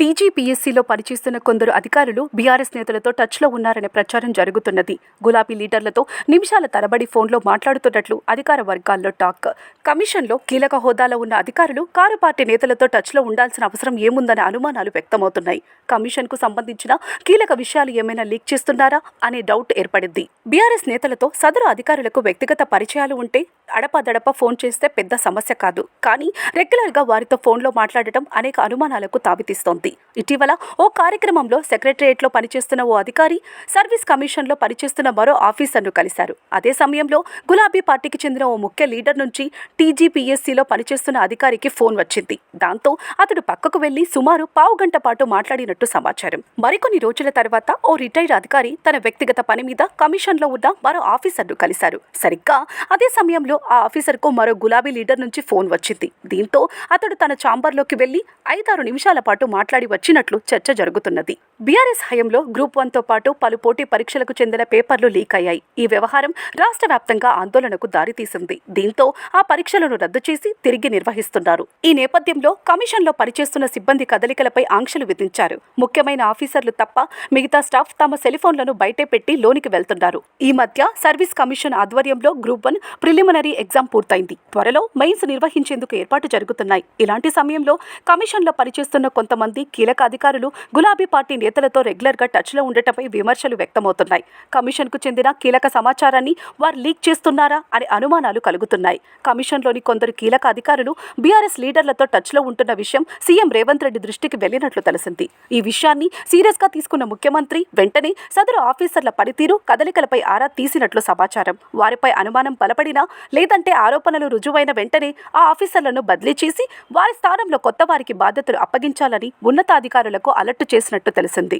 టీజీపీఎస్సీలో పనిచేస్తున్న కొందరు అధికారులు బీఆర్ఎస్ నేతలతో టచ్లో ఉన్నారనే ప్రచారం జరుగుతున్నది. గులాబీ లీడర్లతో నిమిషాల తరబడి ఫోన్లో మాట్లాడుతున్నట్లు అధికార వర్గాల్లో టాక్. కమిషన్లో కీలక హోదాలో ఉన్న అధికారులు కారు పార్టీ నేతలతో టచ్లో ఉండాల్సిన అవసరం ఏముందనే అనుమానాలు వ్యక్తమవుతున్నాయి. కమిషన్కు సంబంధించిన కీలక విషయాలు ఏమైనా లీక్ చేస్తున్నారా అనే డౌట్ ఏర్పడింది. బీఆర్ఎస్ నేతలతో సదరు అధికారులకు వ్యక్తిగత పరిచయాలు ఉంటే అడపదడప ఫోన్ చేస్తే పెద్ద సమస్య కాదు. కానీ రెగ్యులర్గా వారితో ఫోన్లో మాట్లాడటం అనేక అనుమానాలకు తావితీస్తోంది. ఇటీవల ఓ కార్యక్రమంలో సెక్రటరియట్లో పనిచేస్తున్న ఓ అధికారి సర్వీస్ కమిషన్లో పనిచేస్తున్న మరో ఆఫీసర్ను కలిశారు. అదే సమయంలో గులాబీ పార్టీకి చెందిన ఓ ముఖ్య లీడర్ నుంచి టీజీపీఎస్సీలో పనిచేస్తున్న అధికారికి ఫోన్ వచ్చింది. దాంతో అతడు పక్కకు వెళ్ళి సుమారు పావు గంట పాటు మాట్లాడినట్టు సమాచారం. మరికొన్ని రోజుల తర్వాత ఓ రిటైర్డ్ అధికారి తన వ్యక్తిగత పని మీద కమిషన్లో ఉన్న మరో ఆఫీసర్ను కలిశారు. సరిగ్గా అదే సమయంలో ఆ ఆఫీసర్కు మరో గులాబీ లీడర్ నుంచి ఫోన్ వచ్చింది. దీంతో అతడు తన ఛాంబర్లోకి వెళ్ళి ఐదారు నిమిషాల పాటు మాట్లాడి వచ్చినట్లు చర్చ జరుగుతున్నది. బీఆర్ఎస్ హయంలో గ్రూప్ వన్తో పాటు పలు పోటీ పరీక్షలకు చెందిన పేపర్లు లీక్ అయ్యాయి. ఈ వ్యవహారం రాష్ట్ర వ్యాప్తంగా ఆందోళనకు దారితీసింది. దీంతో ఆ పరీక్షలను రద్దు చేసి తిరిగి నిర్వహిస్తున్నారు. ఈ నేపథ్యంలో కమిషన్లో పనిచేస్తున్న సిబ్బంది కదలికలపై ఆంక్షలు విధించారు. ముఖ్యమైన ఆఫీసర్లు తప్ప మిగతా స్టాఫ్ తమ సెలిఫోన్లను బయటే పెట్టి లోనికి వెళ్తున్నారు. ఈ మధ్య సర్వీస్ కమిషన్ ఆధ్వర్యంలో గ్రూప్ వన్ ప్రిలిమినరీ ఎగ్జామ్ పూర్తయింది. త్వరలో మెయిన్స్ నిర్వహించేందుకు ఏర్పాటు జరుగుతున్నాయి. ఇలాంటి సమయంలో కమిషన్లో పనిచేస్తున్న కొంతమంది కీలక అధికారులు గులాబీ పార్టీ నేతలతో రెగ్యులర్గా టచ్లో ఉండటంపై విమర్శలు వ్యక్తమవుతున్నాయి. కమిషన్కు చెందిన కీలక సమాచారాన్ని వారు లీక్ చేస్తున్నారా అనే అనుమానాలు కలుగుతున్నాయి. కమిషన్లోని కొందరు కీలక అధికారులు బీఆర్ఎస్ లీడర్లతో టచ్లో ఉంటున్న విషయం సీఎం రేవంత్ రెడ్డి దృష్టికి వెళ్ళినట్లు తెలిసింది. ఈ విషయాన్ని సీరియస్గా తీసుకున్న ముఖ్యమంత్రి వెంటనే సదరు ఆఫీసర్ల పనితీరు కదలికలపై ఆరా తీసినట్లు సమాచారం. వారిపై అనుమానం బలపడినా లేదంటే ఆరోపణలు రుజువైన వెంటనే ఆ ఆఫీసర్లను బదిలీ చేసి వారి స్థానంలో కొత్త వారికి బాధ్యతలు అప్పగించాలని ఉన్నతాధికారులకు అలర్టు చేసినట్టు తెలిసింది.